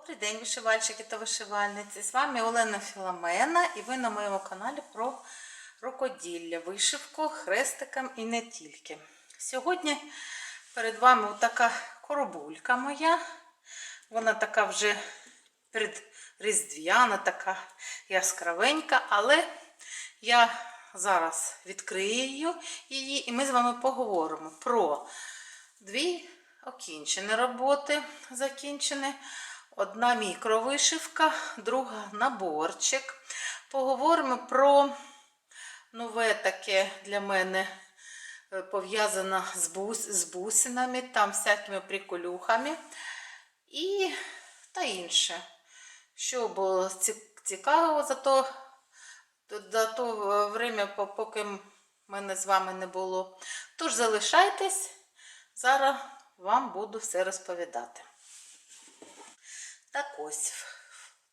Добрий день, вишивальщики та вишивальниці. З вами Олена Філомена і ви на моєму каналі про рукоділля, вишивку, хрестиком і не тільки. Сьогодні перед вами така коробулька моя. Вона така вже передріздвяна, така яскравенька, але я зараз відкрию її і ми з вами поговоримо про дві окінчені роботи закінчені. Одна мікровишивка, друга наборчик. Поговоримо про нове таке для мене е, пов'язане з, бус, з бусинами, там всякими приколюхами і та інше. Що було цікавого за то, за то время, по- поки мене з вами не було. Тож залишайтесь, зараз вам буду все розповідати. Так ось,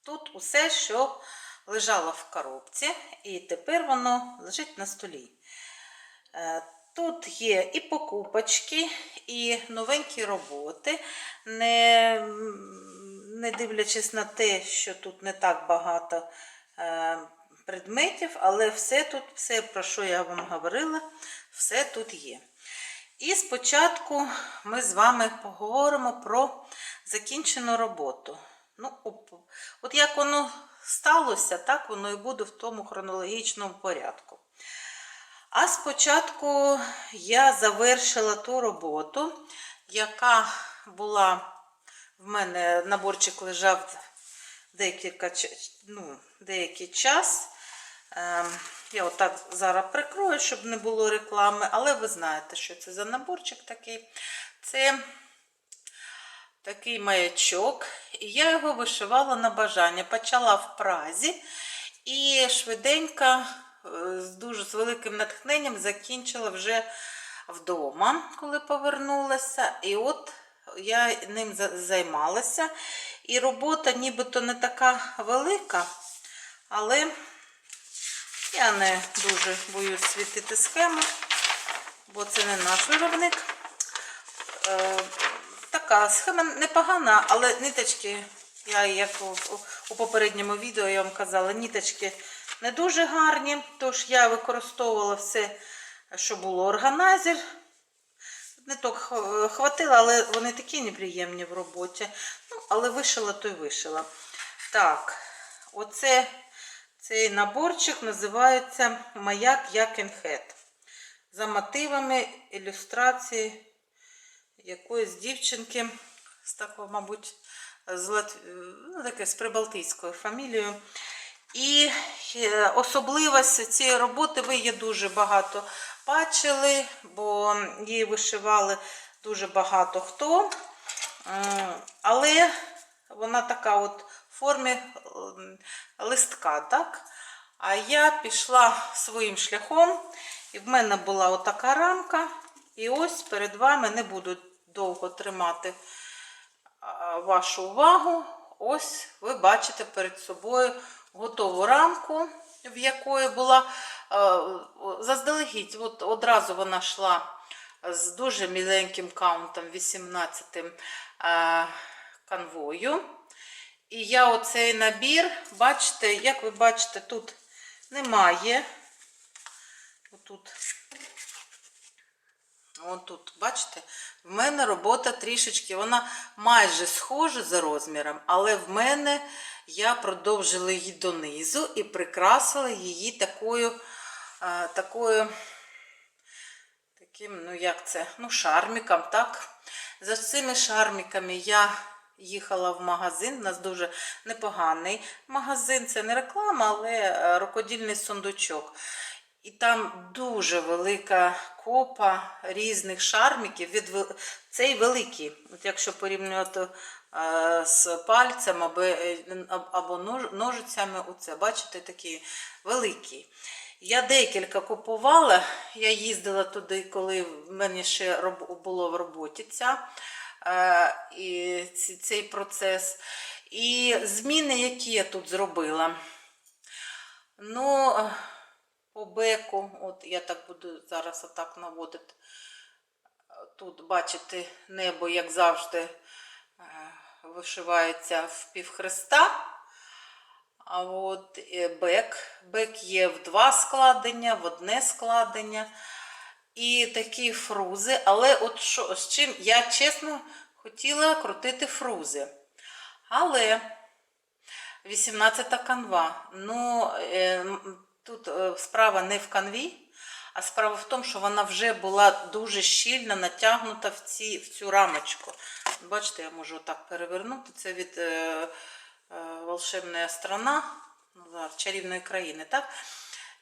тут усе, що лежало в коробці, і тепер воно лежить на столі. Е, Тут є і покупочки, і новенькі роботи, не, не дивлячись на те, що тут не так багато е, предметів, але все тут, все, про що я вам говорила, все тут є. І спочатку ми з вами поговоримо про закінчену роботу. От як воно сталося, так воно і буде в тому хронологічному порядку. А спочатку я завершила ту роботу, яка була в мене наборчик лежав декілька, ну, деякий час. Ем, Я отак зараз прикрою, щоб не було реклами, але ви знаєте, що це за наборчик такий. Це такий маячок, і я його вишивала на бажання. Почала в празі і швиденько, е, з дуже з великим натхненням закінчила вже вдома, коли повернулася. І от я ним займалася. І робота нібито не така велика, але я не дуже боюсь світити схему, бо це не наш виробник. Така схема непогана, але ниточки, я як у, попередньому відео я вам казала, ниточки не дуже гарні, тож я використовувала все, що було органайзер. Ниток х- хватило, але вони такі неприємні в роботі. Ну, але вишила, то й вишила. Так, оце цей наборчик називається Маяк Якенхет. За мотивами ілюстрації якоїсь дівчинки з такого, мабуть, з, Лат... ну, таке, з прибалтійською фамілією. І е, особливість цієї роботи ви її дуже багато бачили, бо її вишивали дуже багато хто. Але вона така от в формі листка, так? А я пішла своїм шляхом, і в мене була отака рамка. І ось перед вами не буду довго тримати вашу увагу. Ось ви бачите перед собою готову рамку, в якої була заздалегідь, от одразу вона йшла з дуже міленьким каунтом 18 е, конвою. І я оцей набір, бачите, як ви бачите, тут немає. Отут. Вон тут, бачите, в мене робота трішечки, вона майже схожа за розміром, але в мене я продовжила її донизу і прикрасила її такою, а, такою, таким, ну як це, ну, шарміком, так? За цими шарміками я їхала в магазин. У нас дуже непоганий магазин. Це не реклама, але е, рукодільний сундучок. І там дуже велика копа різних шарміків. Від Цей великий, от якщо порівнювати е, з пальцем або, е, ножицями, оце, бачите, такий великий. Я декілька купувала, я їздила туди, коли в мене ще було в роботі ця, е, і цей процес. І зміни, які я тут зробила. Ну, по беку, от я так буду зараз отак наводити. Тут бачите небо, як завжди, е, вишивається в півхреста. А от е, бек. Бек є в два складення, в одне складення. І такі фрузи. Але от що, з чим я чесно хотіла крутити фрузи. Але 18 канва. Ну, е, тут е, справа не в канві, а справа в тому, що вона вже була дуже щільно натягнута в, ці, в цю рамочку. Бачите, я можу так перевернути. Це від е, е, волшебної страна, чарівної країни, так?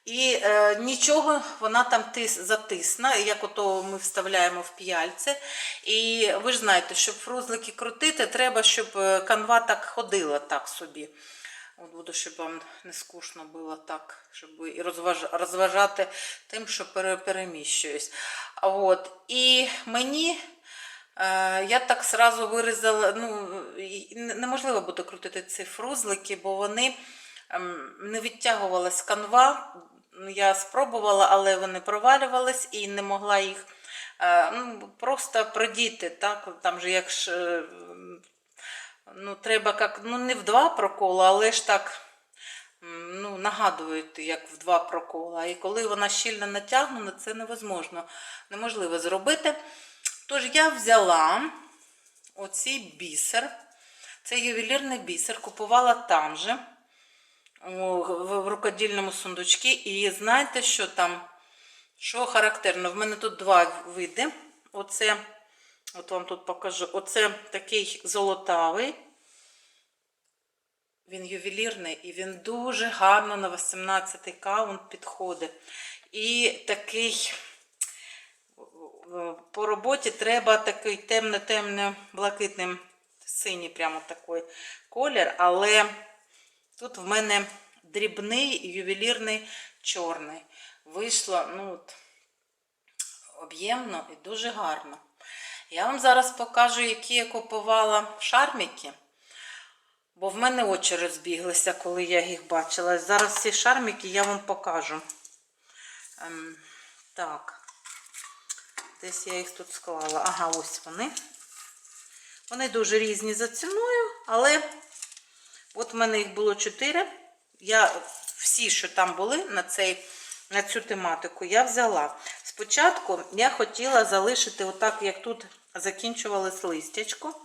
І е, нічого вона там тис, затисна, як ото ми вставляємо в п'яльце. І ви ж знаєте, щоб фрузлики крутити, треба, щоб е, канва так ходила так собі. От буду, щоб вам не скучно було так, щоб і розваж, розважати тим, що пере, переміщуюсь. От. І мені е, я так сразу вирізала, ну, неможливо буде крутити ці фрузлики, бо вони ем, не відтягувалась канва. Я спробувала, але вони провалювались і не могла їх е, ну, просто продіти. Так? Там же як е, ну, треба як, ну, не в два прокола, але ж так ну, нагадують, як в два прокола. І коли вона щільно натягнена, це невозможно, неможливо зробити. Тож я взяла оцей бісер. Це ювелірний бісер, купувала там же в рукодільному сундучці. І знаєте, що там? Що характерно? В мене тут два види. Оце, от вам тут покажу. Оце такий золотавий. Він ювелірний і він дуже гарно на 18-й каунт підходить. І такий по роботі треба такий темно-темно-блакитний синій прямо такий колір, але тут в мене дрібний ювелірний чорний. Вийшло ну, об'ємно і дуже гарно. Я вам зараз покажу, які я купувала шарміки. Бо в мене очі розбіглися, коли я їх бачила. Зараз ці шарміки я вам покажу. Ем, так. Десь я їх тут склала. Ага, ось вони. Вони дуже різні за ціною, але от в мене їх було 4. Я всі, що там були на, цей, на цю тематику, я взяла. Спочатку я хотіла залишити отак, як тут закінчувалось листячко.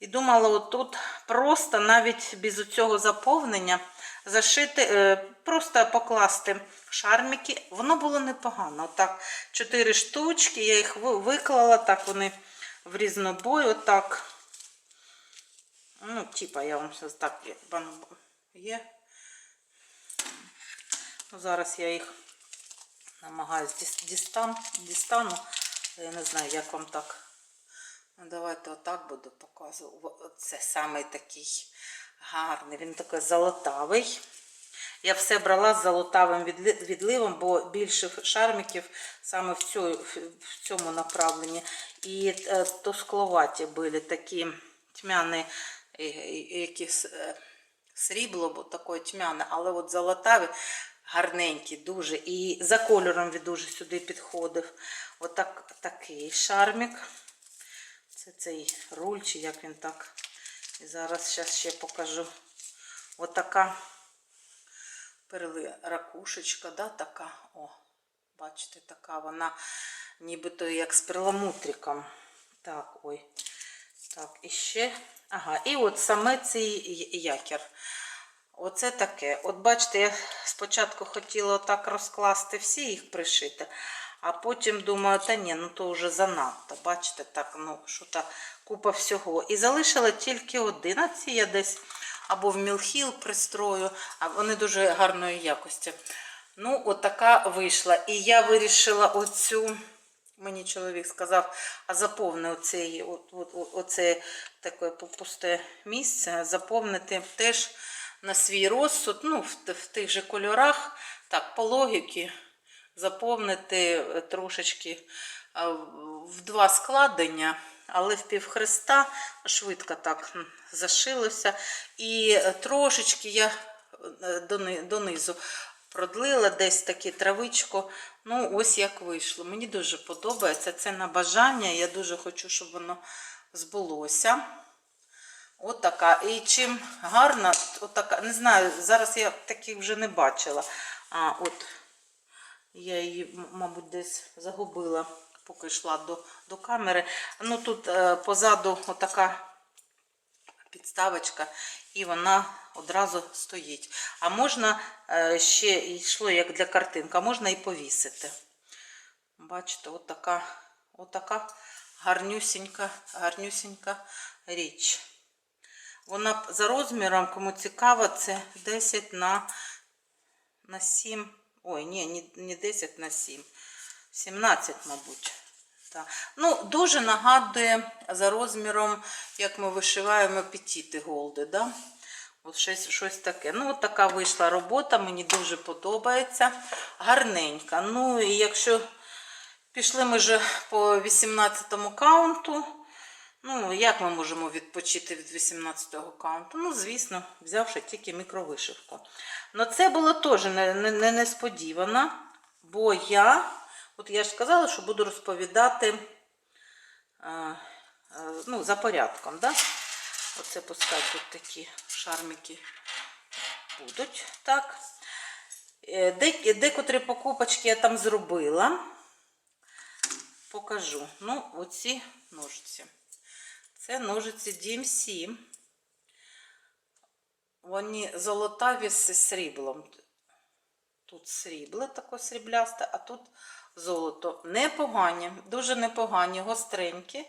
І думала, отут просто навіть без цього заповнення зашити, е, просто покласти шармики. Воно було непогано. Отак, чотири штучки, я їх виклала, так вони в різнобой, отак. Ну, типа, я вам зараз так є. є. Зараз я їх намагаюсь діс- дістан, дістану. Я не знаю, як вам так. Ну, давайте отак буду показувати. Це саме такий гарний. Він такий золотавий. Я все брала з золотавим відливом, бо більше шарміків саме в, цю, в цьому направленні. І е, тоскловаті були такі тьмяні, е, е, якісь е, срібло, бо таке тьмяне, але от золотаві гарненькі дуже. І за кольором він дуже сюди підходив. Отак такий шармік. Це цей руль, чи як він так. І зараз щас ще покажу. Отака перли ракушечка, да, така. О, бачите, така вона нібито як з перламутриком. Так, ой. Так, і ще. Ага, і от саме цей якір. Оце таке. От бачите, я спочатку хотіла так розкласти всі їх пришити, а потім думаю, та ні, ну то вже занадто. Бачите, так, ну, що та купа всього. І залишила тільки один. А ці я десь або в мілхіл пристрою, а вони дуже гарної якості. Ну, от вийшла. І я вирішила оцю. Мені чоловік сказав, а заповни от, оце таке пусте місце, заповнити теж на свій розсуд, ну, в, в тих же кольорах, так, по логіки, заповнити е, трошечки е, в два складення, але в півхреста швидко так зашилося. І е, трошечки я донизу продлила десь таке травичко. Ну, ось як вийшло. Мені дуже подобається. Це на бажання. Я дуже хочу, щоб воно збулося. От така. І чим гарна, от не знаю, зараз я таких вже не бачила. А, от я її, мабуть, десь загубила, поки йшла до, до камери. Ну тут е, позаду отака підставочка, і вона одразу стоїть. А можна е, ще йшло як для картинка, можна і повісити. Бачите, от така, от така гарнюсінька, гарнюсінька річ. Вона за розміром, кому цікаво, це 10 на, на 7. Ой, ні, не, не 10 на 7. 17, мабуть. Так. Ну, дуже нагадує за розміром, як ми вишиваємо петіти голди. Да? От щось, щось таке. Ну, от така вийшла робота, мені дуже подобається. Гарненька. Ну, і якщо пішли ми вже по 18 каунту, ну, як ми можемо відпочити від 18-го каунту? Ну, звісно, взявши тільки мікровишивку. Ну, це було теж не, не, не несподівано, бо я, от я ж сказала, що буду розповідати е, е, ну, за порядком. Да? Оце пускай тут такі шармики будуть. Так. Е, Де, декотрі покупочки я там зробила. Покажу. Ну, оці ножиці. Це ножиці DMC. Вони золотаві з сріблом. Тут срібло таке сріблясте, а тут золото. Непогані, дуже непогані, гостренькі.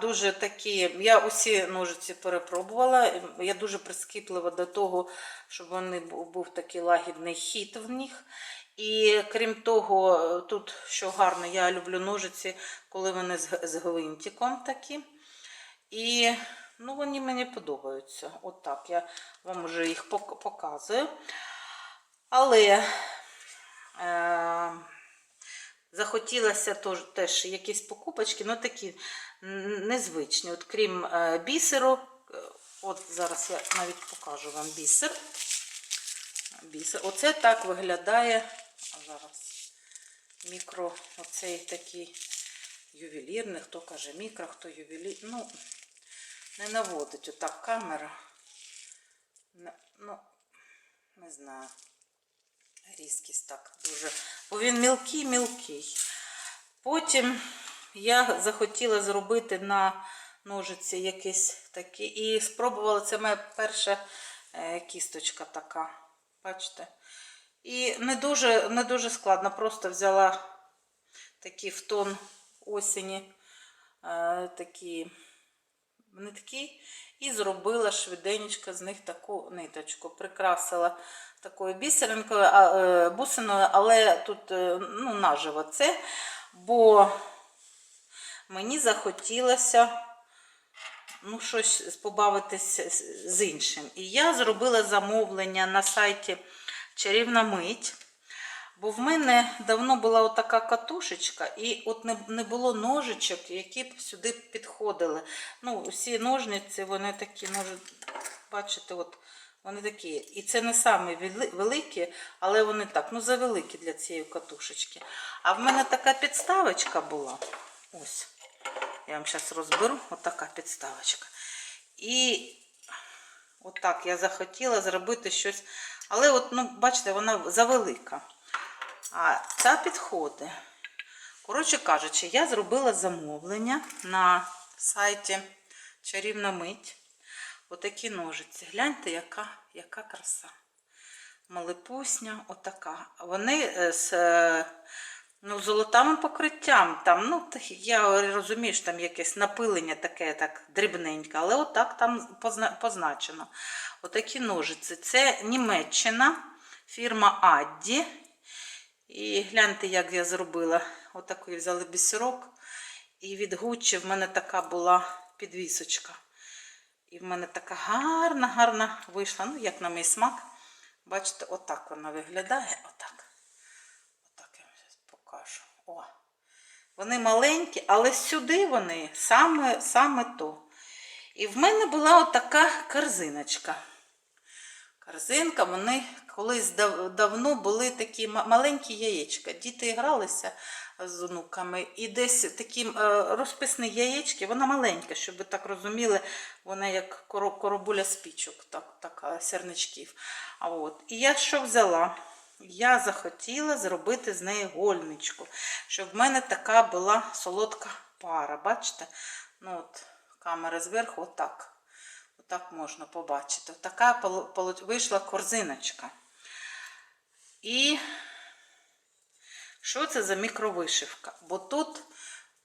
Дуже такі, я усі ножиці перепробувала. Я дуже прискіплива до того, щоб вони бу- був такий лагідний хід в них. І крім того, тут що гарно, я люблю ножиці, коли вони з гвинтиком такі. І ну, вони мені подобаються. От так, я вам вже їх показую. Але е, захотілося теж, теж якісь покупочки, ну такі незвичні. От крім е, бісеру, е, от зараз я навіть покажу вам бісер. Бісер. Оце так виглядає. Зараз мікро, оцей такий ювелірний, хто каже мікро, хто ювелір. Ну, не наводить отак камера. Ну, не знаю. Різкість так дуже. Бо він мілкий-мілкий. Потім я захотіла зробити на ножиці якийсь такий. І спробувала, це моя перша е, кісточка така. Бачите? І не дуже, не дуже складно. Просто взяла такі в тон осені, е, такі нитки і зробила швиденько з них таку ниточку. Прикрасила такою бісеринкою, е, бусиною, але тут е, ну, наживо це, бо мені захотілося ну, щось побавитися з- з іншим. І я зробила замовлення на сайті Чарівна мить. Бо в мене давно була отака катушечка, і от не, було ножичок, які б сюди підходили. Ну, усі ножниці, вони такі, може, бачите, от вони такі. І це не самі великі, але вони так, ну, завеликі для цієї катушечки. А в мене така підставочка була. Ось. Я вам зараз розберу, отака підставочка. І отак я захотіла зробити щось. Але, от, ну, бачите, вона завелика. А ця підходить. Коротше кажучи, я зробила замовлення на сайті Чарівна мить. Отакі ножиці. Гляньте, яка, яка краса. Малипусня, отака. Вони е, з е, ну, золотавим покриттям. Там, ну, я розумію, що там якесь напилення таке, так дрібненьке, але отак там позначено. Отакі ножиці. Це Німеччина, фірма Адді. І гляньте, як я зробила. Отакий взяли бісерок. І від Гуччі в мене така була підвісочка. І в мене така гарна, гарна вийшла. Ну, як на мій смак. Бачите, отак вона виглядає. Отак. Отак я вам зараз покажу. О. Вони маленькі, але сюди вони саме, саме то. І в мене була отака корзиночка. Корзинка, вони колись дав- давно були такі маленькі яєчка. Діти гралися, з онуками. І десь такі е, розписні яєчки, вона маленька, щоб ви так розуміли, вона як коро- коробуля спічок, так, така сірничків. А от. І я що взяла? Я захотіла зробити з неї гольничку, щоб в мене така була солодка пара. Бачите? Ну от, камера зверху, отак. Отак можна побачити. Така вийшла корзиночка. І що це за мікровишивка? Бо тут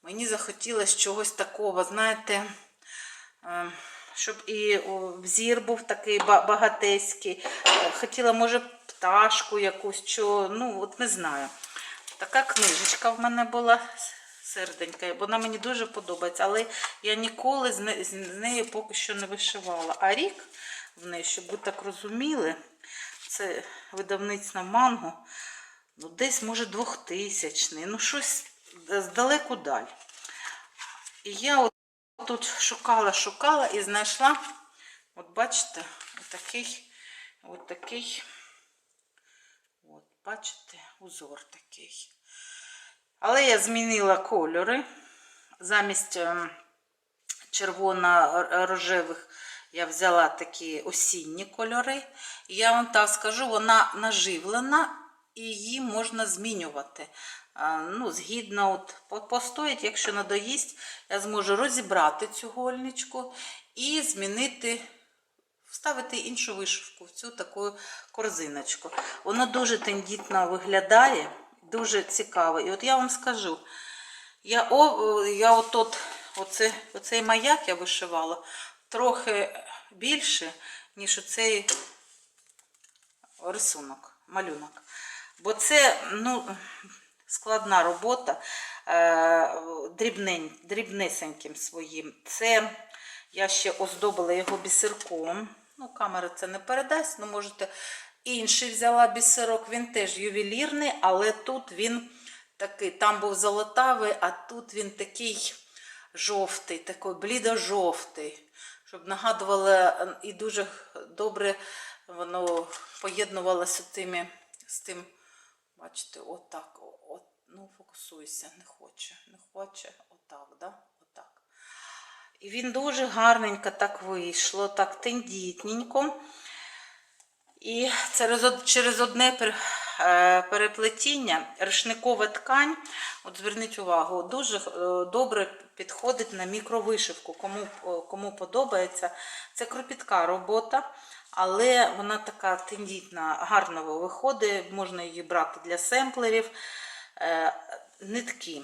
мені захотілося чогось такого, знаєте, е, щоб і взір був такий ба- багатейський. Е, Хотіла, може, пташку якусь, що, ну, от не знаю. Така книжечка в мене була серденька, вона мені дуже подобається, але я ніколи з не- з нею поки що не вишивала. А рік в неї, щоб ви так розуміли, це видавництво манго, ну десь, може, 2000 ну щось здалеку даль. І я от тут шукала, шукала і знайшла, от бачите, отакий, отакий, от, бачите, узор такий. Але я змінила кольори. Замість ем, червоно-рожевих я взяла такі осінні кольори. Я вам так скажу, вона наживлена і її можна змінювати. Ну, згідно от, постоїть, якщо надоїсть, я зможу розібрати цю гольничку і змінити вставити іншу вишивку в цю таку корзиночку. Воно дуже тендітно виглядає, дуже цікаво. І от я вам скажу, я, о, я от, от оце, оцей маяк я вишивала трохи більше, ніж оцей рисунок, малюнок. Бо це ну, складна робота е, дрібнень, дрібнесеньким своїм. Це я ще оздобила його бісерком. Ну, камера це не передасть, ну можете. Інший взяла бісерок, він теж ювелірний, але тут він такий, там був золотавий, а тут він такий жовтий, такий блідо-жовтий, щоб нагадувало е, і дуже добре воно поєднувалося тими, з тим, бачите, отак, от, ну фокусуйся, не хоче, не хоче, отак, да? отак. І він дуже гарненько так вийшло, так тендітненько. І через, одне е, переплетіння рушникова ткань, от зверніть увагу, дуже е, добре підходить на мікровишивку. Кому, е, кому подобається. Це кропітка робота, але вона така тендітна, гарно виходить, можна її брати для семплерів. Нитки,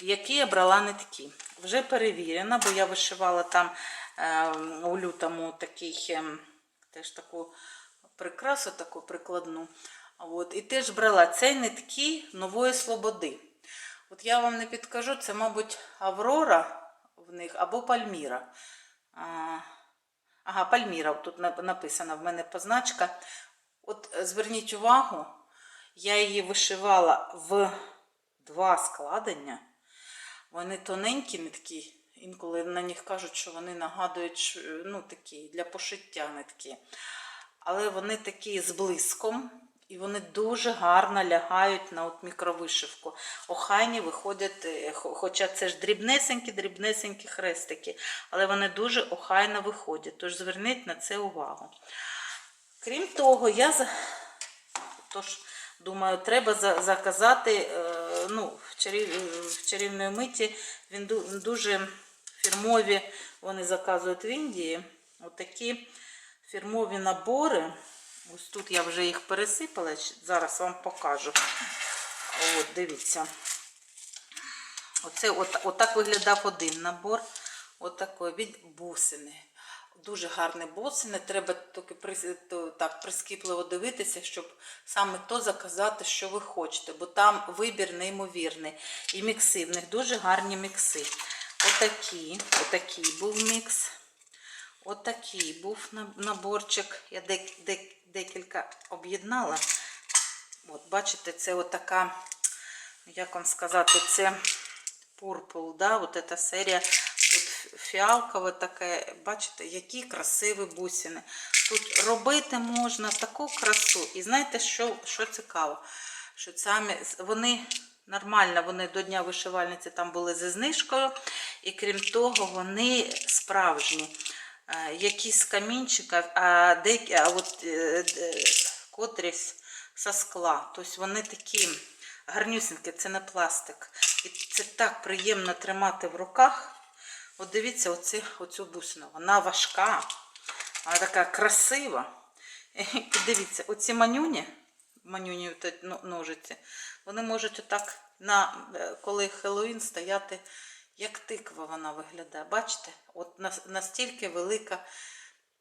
які я брала нитки. Вже перевірена, бо я вишивала там е, у лютому такий, ем, теж таку прикрасу таку прикладну. От, і теж брала це нитки нової слободи. От я вам не підкажу, це, мабуть, Аврора в них або Пальміра. Ага, Пальміра, тут нап- написана в мене позначка. От зверніть увагу, я її вишивала в два складення. Вони тоненькі нитки, інколи на них кажуть, що вони нагадують ну, такі для пошиття нитки. Але вони такі з блиском, і вони дуже гарно лягають на от мікровишивку. Охайні виходять, е, хоча це ж дрібнесенькі, дрібнесенькі хрестики, але вони дуже охайно виходять. Тож зверніть на це увагу. Крім того, я. Тож, думаю, треба заказати е, ну, в, чарівної миті. Він дуже фірмові, вони заказують в Індії. Отакі фірмові набори. Ось тут я вже їх пересипала, зараз вам покажу. От, дивіться. Оце от, отак виглядав один набор. Отакий від бусини. Дуже гарні бусини. Треба тільки так прискіпливо дивитися, щоб саме то заказати, що ви хочете. Бо там вибір неймовірний. І мікси, в них дуже гарні мікси. Отакі, отакий був мікс. Отакий був наборчик. Я дек- дек- декілька об'єднала. От, бачите, це отака, як вам сказати, це Purple, да, от ця серія. Тут фіалкове таке, бачите, які красиві бусини. Тут робити можна таку красу. І знаєте, що, що цікаво? Що самі вони Нормально, вони до Дня вишивальниці там були зі знижкою. І крім того, вони справжні. Е, Якісь камінчика, а деякі, а от е, котрісь со скла. Тобто вони такі гарнюсінькі, це не пластик. І це так приємно тримати в руках. От дивіться, оці, оцю бусину. Вона важка, вона така красива. І дивіться, оці манюні, манюні но- ножиці, вони можуть отак, на, е, коли Хеллоуін стояти, як тиква вона виглядає. Бачите? От настільки велика.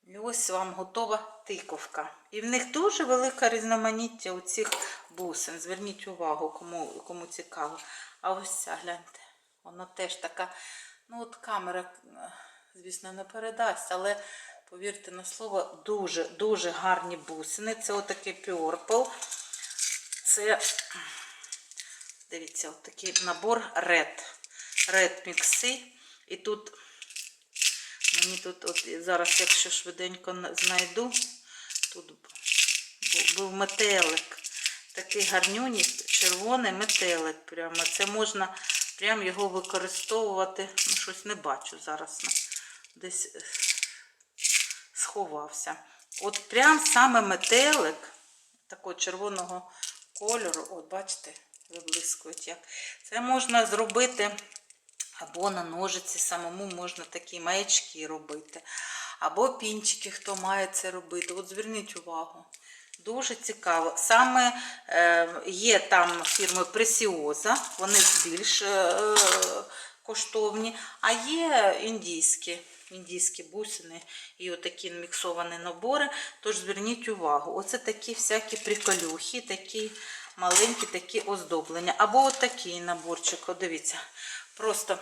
І ось вам готова тиковка. І в них дуже велика різноманіття у цих бусин. Зверніть увагу, кому, кому цікаво. А ось ця, гляньте, вона теж така. Ну, от камера, звісно, не передасть, але повірте на слово, дуже, дуже гарні бусини. Це отакий Purple. Це, дивіться, отакий набор Red. Red мікси. І тут Мені тут, от зараз, якщо швиденько знайду, тут був метелик. Такий гарнюній, червоний метелик. Прямо. Це можна прямо його використовувати. Ну, щось не бачу зараз. Десь е, сховався. От прям саме метелик такого червоного кольору. От, бачите, виблискують як. Це можна зробити. Або на ножиці самому можна такі маячки робити. Або пінчики, хто має це робити. От зверніть увагу. Дуже цікаво. Саме е, є там фірми Preciosa, вони більш е, коштовні, а є індійські, індійські бусини і отакі міксовані набори. Тож зверніть увагу. Оце такі всякі приколюхи, такі маленькі такі оздоблення. Або отакий наборчик, от дивіться. Просто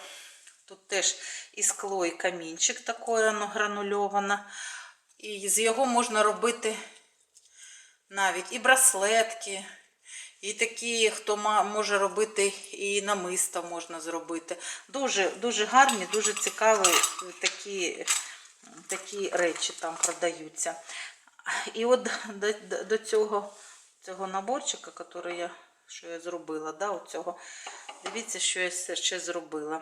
тут теж і скло, і камінчик такое воно гранульоване. І з його можна робити навіть і браслетки, і такі, хто може робити, і намиста можна зробити. Дуже, дуже гарні, дуже цікаві такі, такі речі там продаються. І от до, до цього, цього наборчика, який я, що я зробила, да, оцього, дивіться, що я ще- зробила.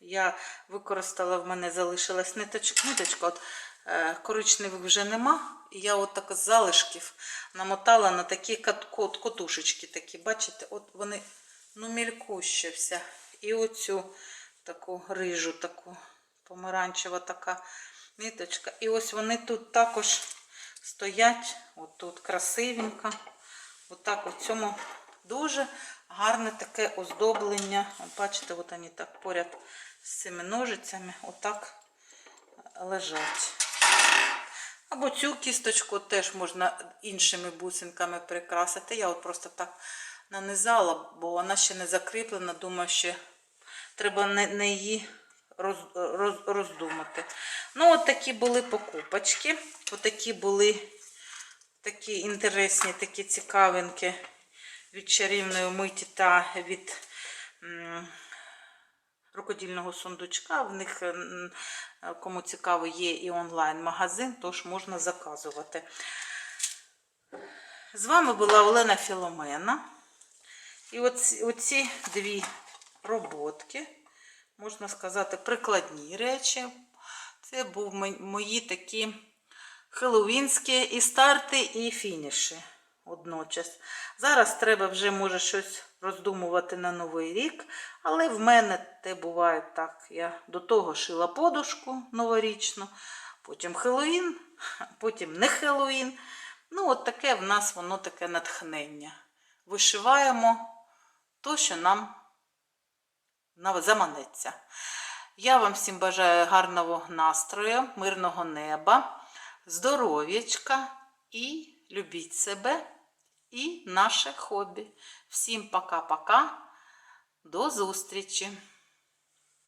Я використала, в мене залишилась ниточка, ниточка от, е, коричневих вже нема. І я от так з залишків намотала на такі кат- кот, котушечки такі, бачите, от вони ну, мількуща вся. І оцю таку рижу, таку помаранчева така ниточка. І ось вони тут також стоять, отут красивенько. Отак у цьому дуже гарне таке оздоблення. Бачите, от вони так поряд з цими ножицями отак лежать. Або цю кісточку теж можна іншими бусинками прикрасити. Я от просто так нанизала, бо вона ще не закріплена. Думаю, що треба не, її роз, роз, роздумати. Ну, от такі були покупочки. От такі були такі інтересні, такі цікавинки від чарівної миті та від рукодільного сундучка. В них, кому цікаво, є і онлайн-магазин, тож можна заказувати. З вами була Олена Філомена. І оці, оці дві роботки, можна сказати, прикладні речі. Це був мої такі хеллоуінські і старти, і фініші одночас. Зараз треба вже може щось роздумувати на новий рік, але в мене те буває так. Я до того шила подушку новорічну, потім Хеллоуін, потім не Хеллоуін. Ну, от таке в нас воно таке натхнення. Вишиваємо то, що нам заманеться. Я вам всім бажаю гарного настрою, мирного неба, здоров'ячка і любіть себе і наше хобі. Всім пока-пока. До зустрічі!